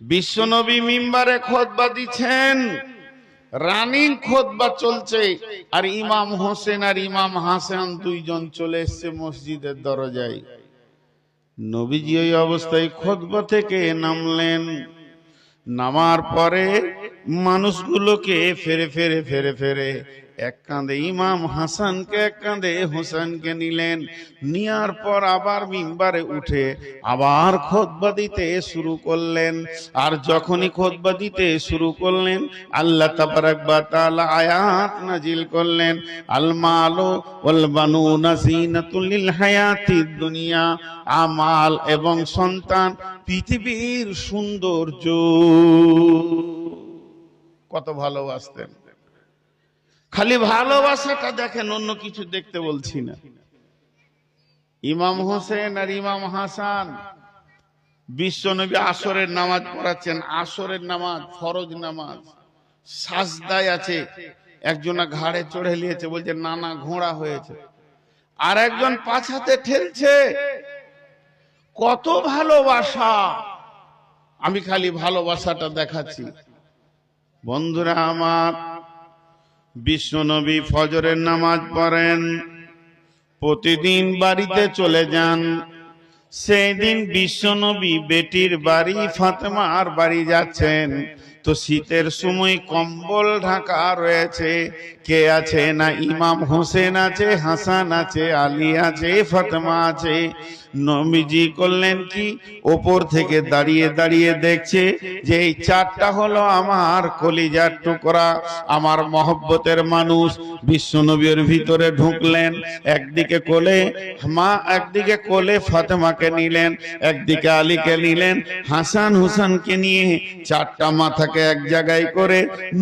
বিশ্বনবী মিম্বারে খোদবা দিচ্ছেন। রানিং খোদবা চলছে। আর ইমাম হোসেন আর ইমাম হাসান দুইজন চলে এসছে মসজিদের দরজায়। নবীজি ওই অবস্থায় খোদবা থেকে নামলেন। নামার পরে মানুষগুলোকে ফেরে ফেরে ফেরে ফেরে এক কাঁধে ইমাম হাসানকে, এক কাঁধে হোসেনকে নিলেন। নেওয়ার পর আবার মিম্বারে উঠে আবার খোদবা দিতে শুরু করলেন। আর যখনই খোদবা দিতে শুরু করলেন, আল্লাহ তাবারাক বা তাআলা আয়াত নাজিল করলেন। আল মালু ওয়াল বানুনা জিনাতুল দুনিয়া, আমাল এবং সন্তান, পৃথিবীর সৌন্দর্য। কত ভালোবাসতেন। খালি ভালোবাসাটা দেখেন, অন্য কিছু দেখতে বলছি না। ইমাম হোসেন আর ইমাম হাসান, বিশ্বনবী আসরের নামাজ পড়াচ্ছেন, আসরের নামাজ, ফরজ নামাজ, সাজদায় আছে। একজনা ঘাড়ে চড়ে নিয়েছে, বলছে, নানা ঘোড়া হয়েছে। আর একজন পাছাতে ঠেলছে। কত ভালোবাসা। আমি খালি ভালোবাসাটা দেখাচ্ছি। বন্ধুরা আমার বিশ্বনবী ফজরের নামাজ পড়েন। প্রতিদিন বাড়িতে চলে যান। সেই দিন বিশ্বনবী বেটির বাড়ি ফাতেমার বাড়ি যাচ্ছেন। তো শীতের সময় কম্বল ঢাকা রয়েছে। কে আছে না ইমাম হোসেন আছে, হাসান আছে, আলী আছে, ফাতেমা আছে? নমিজি করলেন কি? ওপর থেকে দাঁড়িয়ে দাঁড়িয়ে দেখছে যে এই চারটা হলো আমার কলিজার টুকরা, আমার মহব্বতের মানুষ। বিশ্বনবীর ভিতরে ঢুকলেন, একদিকে কোলে মা, একদিকে কোলে ফাতেমাকে নিলেন, একদিকে আলীকে নিলেন। হাসান হুসানকে নিয়ে চারটা মাথাকে এক জায়গায় করে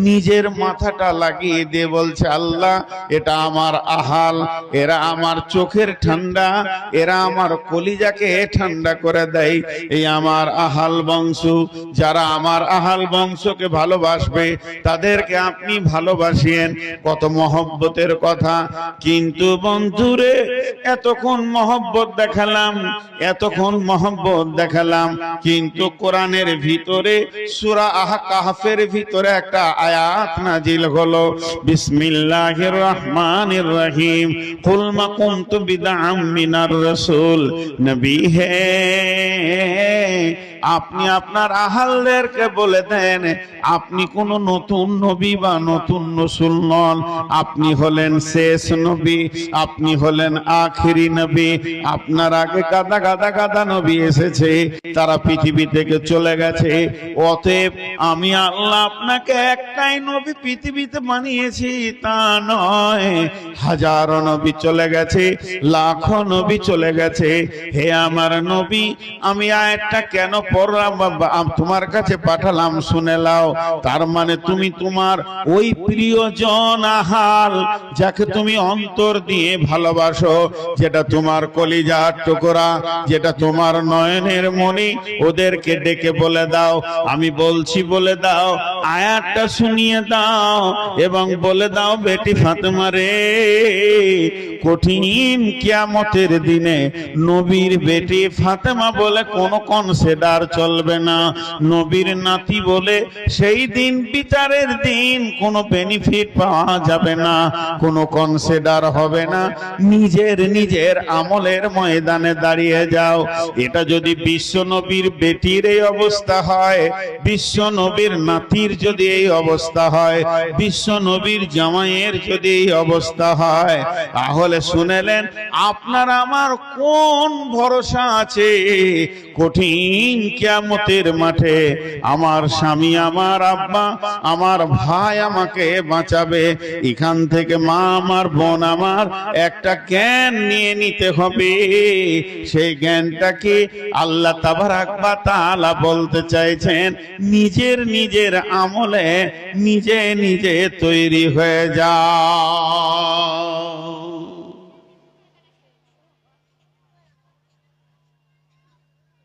নিজের মাথাটা লাগিয়ে দিয়ে বলছে আল্লাহ, এটা আমার আহাল, এরা আমার চোখের ঠান্ডা, এরা আমার কলিজাকে ঠান্ডা করে দেয়। এই আমার আহাল বংশ, যারা আমার আহাল বংশকে ভালোবাসবে, তাদেরকে আপনি ভালোবাসিয়েন কত মহব্বতের কথা। কিন্তু বন্ধুরে, এতক্ষণ মহব্বত দেখালাম, এতক্ষণ মহব্বত দেখালাম। কিন্তু কোরআনের ভিতরে, সূরা আহ কাহফের ভিতরে একটা আয়াত নাজিল হলো। বিসমিল্লাহির রহমানির রহিম কুল মা কুনতু বিদআম মিনার রাসূল। নবী হে আপনি আপনার আহালদেরকে বলে দেন, আপনি কোন নতুন নবী বা নতুন রসুল নন। আপনি হলেন শেষ নবী, আপনি হলেন আখিরি নবী। আপনার আগে কাদা কাদা গাদা নবী এসেছে, তারা পৃথিবী থেকে চলে গেছে। অতএব আমি আল্লাহ আপনাকে একটাই নবী পৃথিবীতে বানিয়েছি, তা নয়। হাজারো নবী চলে গেছে, লাখো নবী চলে গেছে। হে আমার নবী, আমি আয়াতটা কেন তোমার কাছে পাঠালাম, শুনে লাও তার মানে তুমি তোমার ওই প্রিয়জন আহাল যাকে তুমি অন্তর দিয়ে ভালোবাসো, যেটা তোমার কলিজার টুকরা, যেটা তোমার নয়নের মনি ওদেরকে ডেকে বলে দাও। আমি বলছি, বলে দাও, আয়াতটা শুনিয়ে দাও এবং বলে দাও, বেটি ফাতেমা রে, কঠিন কিয়ামতের দিনে নবীর বেটি ফাতেমা বলে কোন কনসেডার চলবে না। নবীর নাতি বলে, সেই দিন বিচারের দিন, কোনো বেনিফিট পাওয়া যাবে না, কোনো কনসিডার হবে না। নিজের নিজের আমলের ময়দানে দাঁড়িয়ে যাও। এটা যদি বিশ্ব নবীর বেটির এই অবস্থা হয়, বিশ্ব নবীর নাতির যদি এই অবস্থা হয়, বিশ্ব নবীর জামাইয়ের যদি এই অবস্থা হয়, তাহলে শুনেলেন, আপনার আমার কোন ভরসা আছে? কঠিন কিয়ামতের মাঠে আমার স্বামী, আমার আব্বা, আমার ভাই আমাকে বাঁচাবে। এখান থেকে মা আমার, বোন আমার, একটা জ্ঞান নিয়ে নিতে হবে। সেই জ্ঞানটাকে আল্লাহ তাবারাক বা তাআলা বলতে চাইছেন? নিজের নিজের আমলে নিজে নিজে তৈরি হয়ে যাও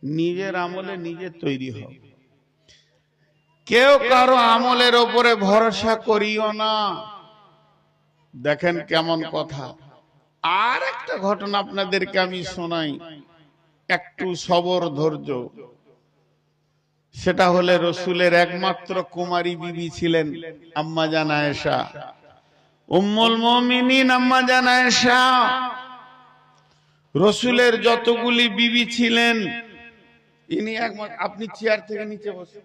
নিজের আমলে নিজে তৈরি হও। কেউ কারও আমলের ওপরে ভরসা করিও না। দেখেন কেমন কথা। আর একটা ঘটনা আপনাদেরকে আমি শোনাই। একটু সবর ধৈর্য। সেটা হলে রসুলের একমাত্র কুমারী বিবি ছিলেন আম্মা জানা এসা উম্মুল মুমিনিন আম্মা জানা এসা রসুলের যতগুলি বিবি ছিলেন ইনি একমাত্র আপনি চেয়ার থেকে নিচে বসেন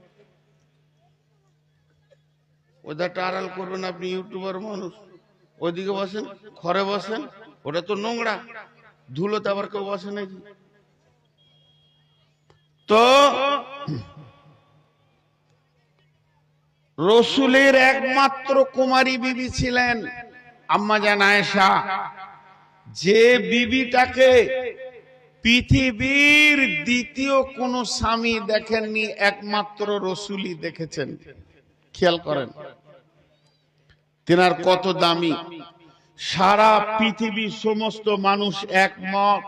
ওদাটা আড়াল করবেন আপনি ইউটিউবার মানুষ। ওইদিকে বসেন, ঘরে বসেন, ওটা তো নোংরা। ধুলোতে আবার কেউ বসে নাকি? তো রসুলের একমাত্র কুমারী বিবি ছিলেন আম্মা জান আয়েশা। যে বিবিটাকে পৃথিবীর দ্বিতীয় কোন স্বামী দেখেননি, একমাত্র রসুলি দেখেছেন। খেয়াল করেন। তেনার কত দামি। সারা পৃথিবীর সমস্ত মানুষ একমত।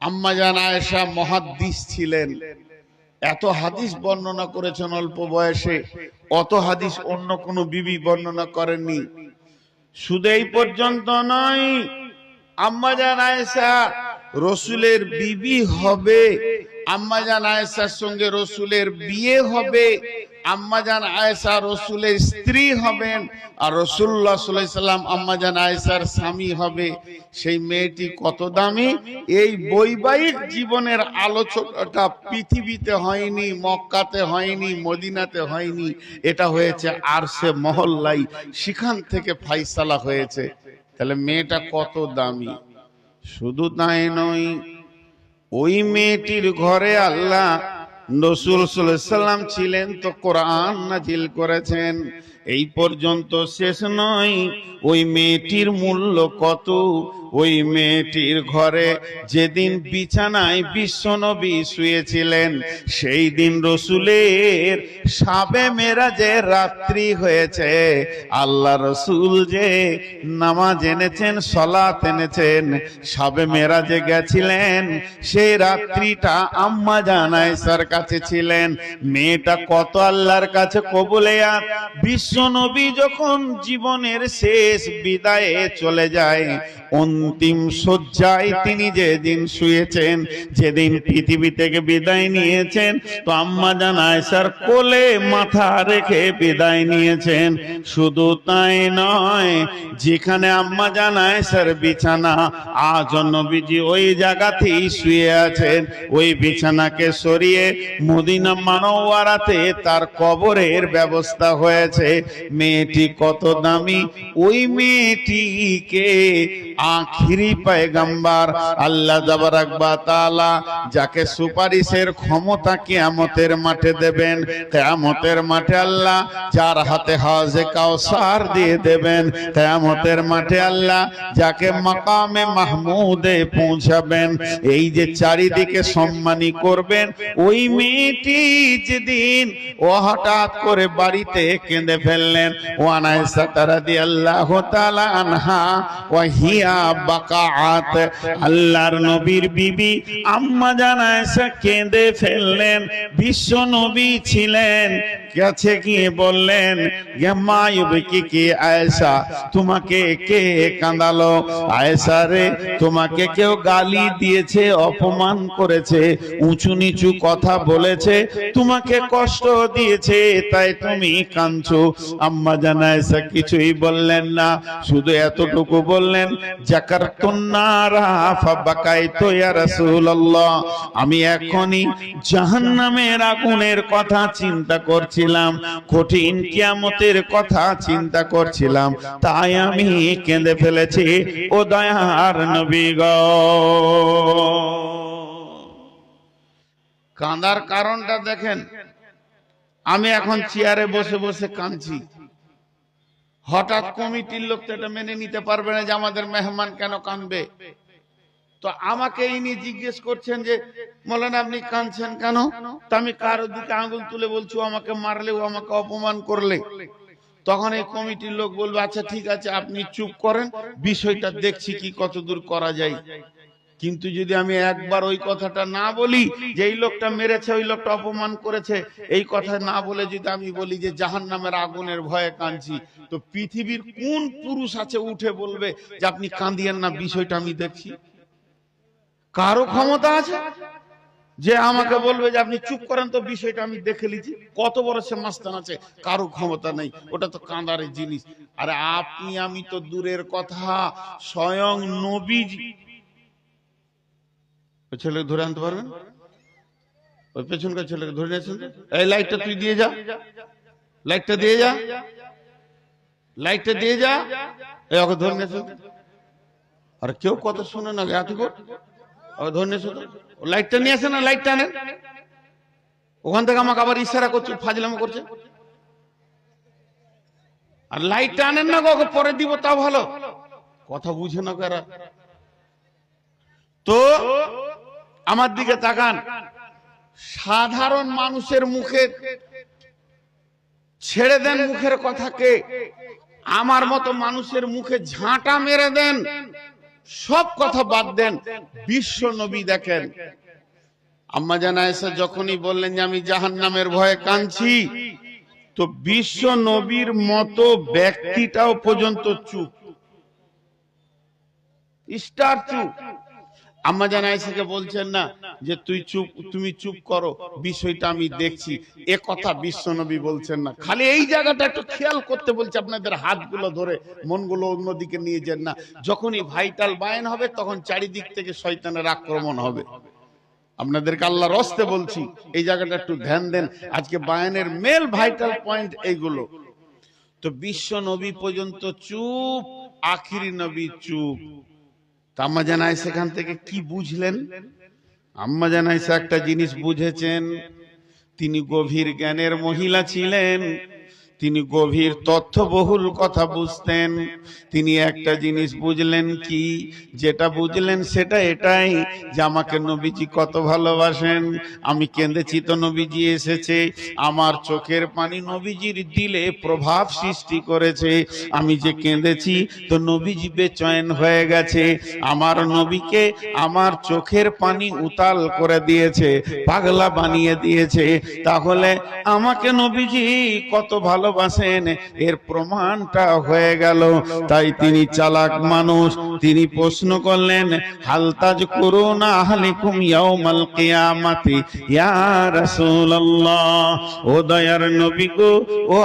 আম্মাজান আয়েশা মহাদ্দিস ছিলেন। এত হাদিস বর্ণনা করেছেন অল্প বয়সে। অত হাদিস অন্য কোন বিবি বর্ণনা করেননি। শুধু এই পর্যন্ত নয় আম্মাজান আয়েশা রসুলের বিবি হবে। আম্মাজান আয়েশার সঙ্গে রসুলের বিয়ে হবে। আম্মাজান আয়েশা রসুলের স্ত্রী হবেন। আর রসুল্লাহ সাল্লাম আম্মাজান আয়েশার স্বামী হবে। সেই মেয়েটি কত দামি? এই বৈবাহিক জীবনের আলোচনাটা পৃথিবীতে হয়নি, মক্কাতে হয়নি, মদিনাতে হয়নি। এটা হয়েছে আর সে মহল্লাই সেখান থেকে ফাইসালা হয়েছে। তাহলে মেয়েটা কত দামি? শুধু তাই নয়, ওই মেয়েটির ঘরে আল্লাহ নসুল সাল্লাম ছিলেন তো কোরআন নাজিল করেছেন। এই পর্যন্ত শেষ নয়, ওই মেয়েটির মূল্য কত ওই মেয়েটির ঘরে যেদিন বিছানায় বিশ্বনবী শুয়েছিলেন সেই দিন রসুলের সাবে মেরাজে রাত্রি হয়েছে। আল্লাহ রসুল যে নামাজ এনেছেন, সলাত এনেছেন, সাবে মেরাজে গেছিলেন, সেই রাত্রিটা আম্মা জানায় স্যার কাছে ছিলেন। মেয়েটা কত আল্লাহর কাছে কবুলেয়াত। বিশ্ব নবী যখন জীবনের শেষ বিদায়ে চলে যায় অন্তিম শয্যায় তিনি যেদিন শুয়েছেন, যেদিন পৃথিবী থেকে বিদায় নিয়েছেন, তো আম্মা জান আয়সার কোলে মাথা রেখে বিদায় নিয়েছেন। শুধু তাই নয়, যেখানে আম্মা জান আয়সার বিছানা, আজ নবীজি ওই জায়গাতেই শুয়ে আছেন। ওই বিছানাকে সরিয়ে মদিনা মানওয়ারাতে তার কবরের ব্যবস্থা হয়েছে। মেয়েটি কত দামি? ওই মেয়েটিকে আখিরি পায়গাম্বার, আল্লাহ জাবারাকবা তাআলা, যাকে সুপারিশের ক্ষমতা কিয়ামতের মাঠে দেবেন, কিয়ামতের মাঠে আল্লাহ যার হাতে হাজে কাউসার দিয়ে দেবেন, কিয়ামতের মাঠে আল্লাহ যাকে মাকামে মাহমুদে পৌঁছাবেন, এই যে চারিদিকে সম্মানী করবেন, ওই মেয়েটি যেদিন ও হঠাৎ করে বাড়িতে কেঁদে ফেললেন ওয়ানাইসা তারা দিয়ে আল্লাহ তালা আনহা ওয়াহিয়া বাকাআত আল্লাহর নবীর বিবি আম্মা জানায়সা কেঁদে ফেললেন। বিশ্ব নবী ছিলেন। কাছে গিয়ে বললেন? কি কি আয়েশা? তোমাকে কে কাঁদালো? আয়েশা রে, তোমাকে কেউ গালি দিয়েছে, অপমান করেছে, উঁচু নিচু কথা বলেছে, তোমাকে কষ্ট দিয়েছে, তাই তুমি কাঁদছো। আম্মা জানায়সা কিছুই বললেন না, শুধু এতটুকু বললেন জাকার আমি এখনই জাহান্নামের আগুনের কথা চিন্তা করছিলাম, কঠিন কিয়ামতের কথা চিন্তা করছিলাম, তাই আমি কেঁদে ফেলেছি, ও দয়ার নবী গ। কাঁদার কারণটা দেখেন, আমি এখন চেয়ারে বসে বসে কাঁদছি। হঠাৎ কমিটির লোক তো এটা মেনে নিতে পারবে না যে আমাদের মেহমান কেন কাঁদবে। তো আমাকে ইনি জিজ্ঞেস করছেন যে মৌলানা, আপনি কাঁদছেন কেন? তা আমি কারোর দিকে আঙুল তুলে বলছি আমাকে মারলে, ও আমাকে অপমান করলে। তখন এই কমিটির লোক বলবে আচ্ছা ঠিক আছে, আপনি চুপ করেন, বিষয়টা দেখছি কি কতদূর করা যায়। কিন্তু যদি আমি একবার ওই কথাটা না বলি, যে এই লোকটা মেরেছে, ওই লোকটা অপমান করেছে, এই কথা না বলে যদি আমি বলি যে জাহান নামের আগুনের ভয়ে কাঁদছি, তো পৃথিবীর কোন পুরুষ আছে উঠে বলবে যে আপনি কাঁদিয়েন না, বিষয়টা আমি দেখছি। কারও ক্ষমতা আছে? যে আমাকে বলবে যে আপনি চুপ করেন তো বিষয়টা আমি দেখে লিছি কত বড় সে মাস্তান আছে, কারও ক্ষমতা নেই। ওটা তো কাঁদারের জিনিস। আরে আপনি, আমি তো দূরের কথা। স্বয়ং নবীজি। ওই ছেলেকে ধরে আনতে পারবেন? ওই পেছনকার ছেলেকে ধরে নিয়েছেন এই লাইটটা তুই দিয়ে যা। লাইটটা দিয়ে যা। লাইটটা দিয়ে যা। এই ওকে ধরে নিয়েছেন আর কেউ কথা শুনে না এত লাইটটা নিয়ে ওখান থেকে আমাকে আবার ইশারা করছে করছে। আর না পরে দিব তা ভালো। কথা বুঝে না কারা। তো, আমার দিকে তাকান। সাধারণ মানুষের মুখে ছেড়ে দেন মুখের কথাকে আমার মতো মানুষের মুখে ঝাঁটা মেরে দেন। সব কথা বাদ দেন বিশ্ব নবী দেখেন। আম্মা জানা এসে যখনই বললেন যে আমি জাহান নামের ভয়ে কাঁদছি তো বিশ্ব নবীর মতো ব্যক্তিটাও পর্যন্ত চুপ। স্টার চুপ। আম্মা জানা এসেকে বলছেন না যে তুই চুপ, তুমি চুপ করো, বিষয়টা আমি দেখছি। এ কথা বিশ্বনবী বলছেন না। খালি এই জায়গাটা একটু খেয়াল করতে বলছে, আপনাদের হাতগুলো ধরে মনগুলো অন্যদিকে নিয়ে যান না। যখনই ভাইটাল বায়ন হবে, তখন চারিদিক থেকে শয়তানের আক্রমণ হবে। আপনাদেরকে আল্লাহ রস্তে বলছি, এই জায়গাটা একটু ধ্যান দেন। আজকে বায়ানের মেল ভাইটাল পয়েন্ট এইগুলো। তো বিশ্ব নবী পর্যন্ত চুপ, আখিরি নবী চুপ। আম্মা জানাই সেখান থেকে কি বুঝলেন? আম্মা জানাইসা একটা জিনিস বুঝেছেন, তিনি গভীর জ্ঞানের মহিলা ছিলেন। তিনি গভীর তথ্যবহুল কথা বুঝতেন। তিনি একটা জিনিস বুঝলেন কি? যেটা বুঝলেন সেটা এটাই যে আমাকে নবীজি কত ভালোবাসেন। আমি কেঁদেছি তো নবীজি এসেছে। আমার চোখের পানি নবীজির দিলে প্রভাব সৃষ্টি করেছে। আমি যে কেঁদেছি তো নবীজি বেচয়ন হয়ে গেছে। আমার নবীকে আমার চোখের পানি উতাল করে দিয়েছে, পাগলা বানিয়ে দিয়েছে। তাহলে আমাকে নবীজি কত ভালোবাসেন এর প্রমাণটা হয়ে গেল। তাই তিনি চালাক মানুষ। তিনি প্রশ্ন করলেন হালতাজ ও দয়ার নবী গো, ও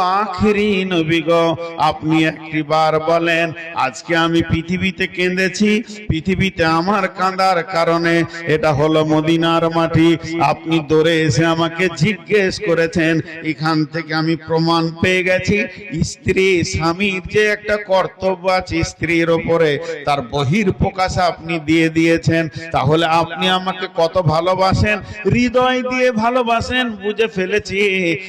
নবী গো, আপনি একটি বার বলেন, আজকে আমি পৃথিবীতে কেঁদেছি, পৃথিবীতে আমার কাঁদার কারণে এটা হলো মদিনার মাটি। আপনি দৌড়ে এসে আমাকে জিজ্ঞেস করেছেন, এখান থেকে আমি প্রমাণ পেয়ে গেছি। স্ত্রী, স্বামীর যে একটা কর্তব্য আছে স্ত্রীর ওপরে, তার বহির প্রকাশ আপনি দিয়ে দিয়েছেন। তাহলে আপনি আমাকে কত ভালোবাসেন? হৃদয় দিয়ে ভালোবাসেন, বুঝে ফেলেছি।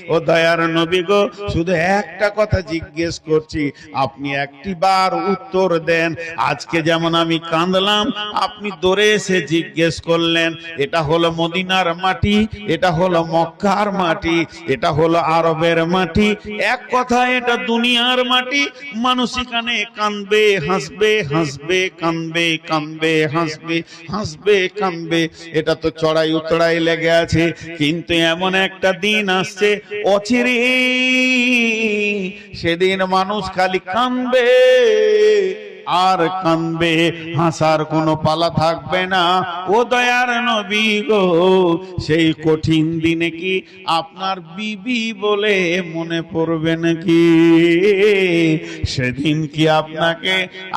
ও দয়ার নবী গো, শুধু একটা কথা জিজ্ঞেস করছি। আপনি একটি বার উত্তর দেন। আজকে যেমন আমি কাঁদলাম, আপনি দৌড়ে এসে জিজ্ঞেস করলেন, এটা হলো মদিনার মাটি, এটা হলো মক্কার মাটি, এটা হলো আরবের মাটি। এক কথা, এটা দুনিয়ার মাটি। মানুষ এখানে কানবে হাসবে হাসবে কানবে কানবে হাসবে হাসবে কানবে এটা তো চড়াই উতড়াই লেগে আছে, কিন্তু এমন একটা দিন আসছে, অচিরে সেদিন মানুষ খালি কানবে আর কানবে হাসার কোনো পালা থাকবে না। ও দয়ার নবী গো, সেই কঠিন দিনে কি আপনার বিবি বলে মনে পড়বে নাকি? সেদিন কি আপনাকে,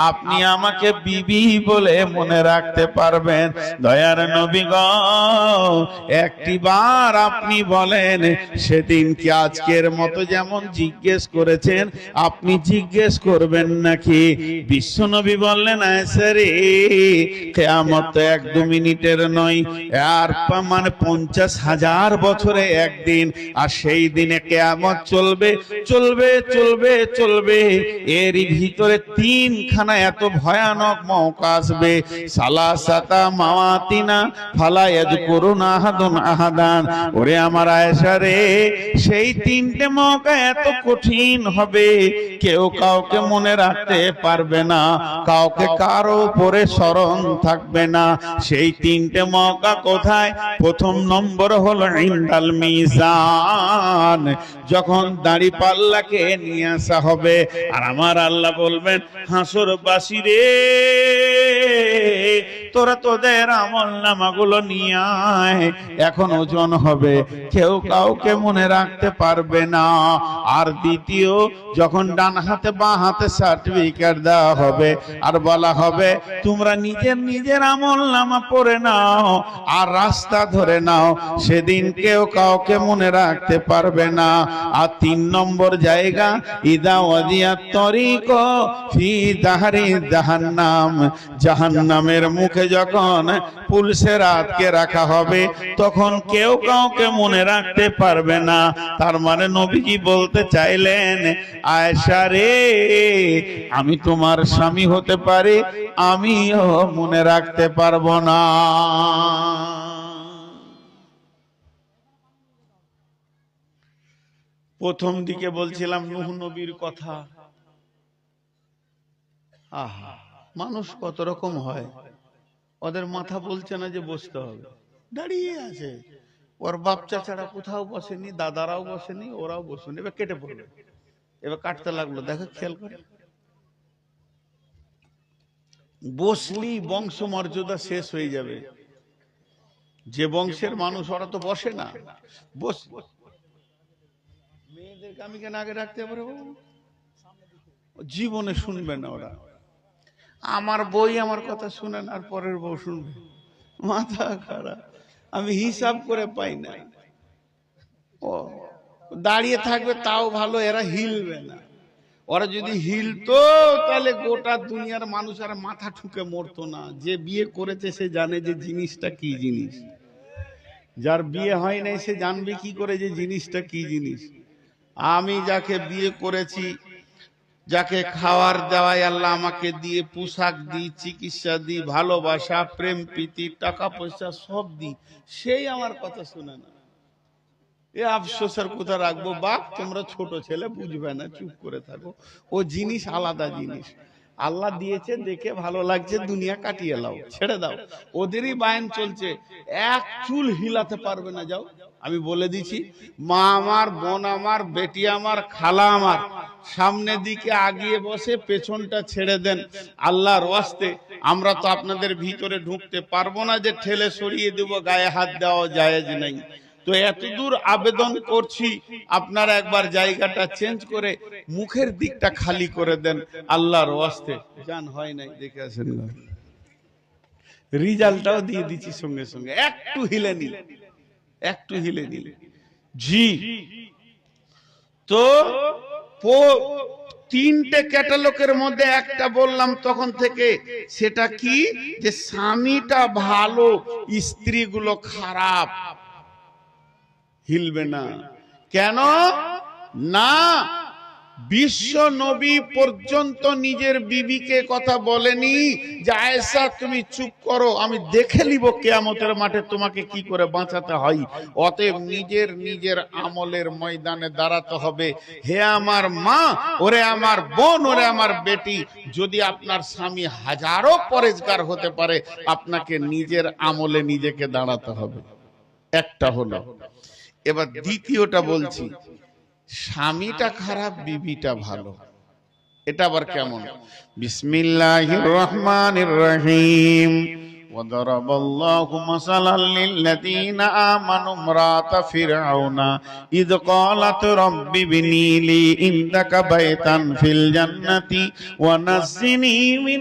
আপনি আমাকে বিবি বলে মনে রাখতে পারবেন? দয়ার নবী গো, একটি বার আপনি বলেন, সেদিন কি আজকের মতো যেমন জিজ্ঞেস করেছেন, আপনি জিজ্ঞেস করবেন নাকি? বিশ্বনবী বললেন এক দু মিনিটের নয়, আর মানে পঞ্চাশ হাজার বছরে একদিন, আর সেই দিনে কেয়ামত চলবে চলবে চলবে চলবে। এরই ভিতরে তিনখানা এত ভয়ানক মৌকা আসবে। সালা সাতা মাওয়াতিনা ফালা ইয়াজকুরুন আহাদুন আহাদান। ওরে আমার আয়েশা রে, সেই তিনটে মৌকা এত কঠিন হবে। কেউ কাউকে মনে রাখতে পারবে না। কাউকে কারও উপরে স্মরণ থাকবে না। সেই তিনটে মকা কোথায়? প্রথম নম্বর হলো ইন্দাল মিজান। যখন দাড়ি পাল্লাকে নিয়ে আসা হবে, আর আমার আল্লাহ বলবেন হাসর বাসি রে তোরা তোদের আমল নামাগুলো নিয়ে আয়। এখন ওজন হবে। কেউ কাউকে মনে রাখতে পারবে না। আর দ্বিতীয়, যখন ডান হাতে বা হাতে সার্টিফিকেট দেওয়া হবে, আর বলা হবে, তোমরা নিজের নিজের আমল নামা পড়ে নাও আর রাস্তা ধরে নাও। সেদিন কেউ কাউকে মনে রাখতে পারবে না। আর তিন নম্বর জায়গা, ইদা ওয়াদিয়া তরিক ফি দাহারি জাহান্নাম। জাহান্নামের মুখে যখন পুলিশের আটকে রাখা হবে, তখন কেউ কাউকে মনে রাখতে পারবে না। তার মানে নবীজি বলতে চাইলেন, আয়েশা রে, আমি তোমার স্বামী হতে পারি, আমিও মনে রাখতে পারব না। প্রথম দিকে বলছিলাম, নুহ নবীর কথা। আহা, মানুষ কত রকম হয়? ওদের মাথা বলছে না যে বসতে হবে। দাঁড়িয়ে আছে। ওর বাচ্চা ছাড়া কোথাও বসেনি, দাদারাও বসেনি, ওরাও বসেনি। এবার কেটে পড়বে এবার কাটতে লাগল। দেখো, খেয়াল করে। বসলি বংশ মর্যাদা শেষ হয়ে যাবে। যে বংশের মানুষ, ওরা তো বসে না। বস। মেয়েদেরকে আমি কেন আগে রাখতে পারব? জীবনে শুনবে না ওরা। আমার বই আমার কথা শুনেন আর পরের বউ শুনবে। মাথা খারাপ। আমি হিসাব করে পাই না। ও, দাঁড়িয়ে থাকবে তাও ভালো, এরা হিলবে না। ওরা যদি হিলতো, তাহলে গোটা দুনিয়ার মানুষ আর মাথা ঠুকে মরতো না। যে বিয়ে করেছে, সে জানে যে জিনিসটা কি জিনিস। যার বিয়ে হয় নাই, সে জানবে কি করে যে জিনিসটা কি জিনিস। আমি যাকে বিয়ে করেছি যাকে খাওয়ার দেওয়াই আল্লাহ আমাকে দিয়ে পোশাক দিই, চিকিৎসা দিই, ভালোবাসা, প্রেম, প্রীতি, টাকা পয়সা সব দিই, সেই আমার কথা শুনে না। এ আফসোসের কোথা রাখব? বাপ, তোমরা ছোট ছেলে, বুঝবে না, চুপ করে থাকো। ও জিনিস আলাদা জিনিস। আল্লাহ দিয়েছে, দেখে ভালো লাগছে, দুনিয়া কাটিয়ে লাও ছেড়ে দাও। ওদেরই বায়ন চলছে। এক চুল হিলাতে পারবে না, যাও। আমি বলে দিছি, মা আমার, বোন আমার, বেটি আমার, খালা আমার সামনের দিকে আগিয়ে বসে পেছনটা ছেড়ে দেন। আল্লাহর ওয়াস্তে আমরা তো আপনাদের ভিতরে ঢুকতে পারব না যে ঠেলে সরিয়ে দেবো, গায়ে হাত দেওয়া জায়েজ নেই। তো এতদূর আবেদন করছি, আপনারা একবার জায়গাটা চেঞ্জ করে মুখের দিকটা খালি করে দেন। আল্লাহর ওয়াস্তে জান হয় নাই, দেখে আসেন রিজাল্টটাও দিয়ে দিচ্ছি সঙ্গে সঙ্গে। একটু হিলে নিল, একটু হিলে নিল। জি তো তিনটে ক্যাটালকের মধ্যে একটা বললাম তখন থেকে, সেটা কি? যে স্বামীটা ভালো, স্ত্রীগুলো খারাপ। হিলবে না। কেন? না বিশ্ব নবী পর্যন্ত নিজের বিবিকে কথা বলেনি যে, আয়েশা, তুমি চুপ করো, আমি দেখে নিব কেয়ামতের মাঠে তোমাকে কি করে বাঁচাতে হয়। অতএব নিজের নিজের আমলের ময়দানে দাঁড়াতে হবে। হে আমার মা, ওরে আমার বোন, ওরে আমার বেটি, যদি আপনার স্বামী হাজারো পরেজগার হতে পারে, আপনাকে নিজের আমলে নিজেকে দাঁড়াতে হবে। একটা হলো। এবার দ্বিতীয়টা বলছি। স্বামীটা খারাপ বিবিটা ভালো এটা আবার কেমন বিসমিল্লাহির রহমানির রহিম وضرب الله مثلا للذين آمنوا امرأة فرعون إذ قالت رب ابني لي عندك بيتا في الجنة ونزني من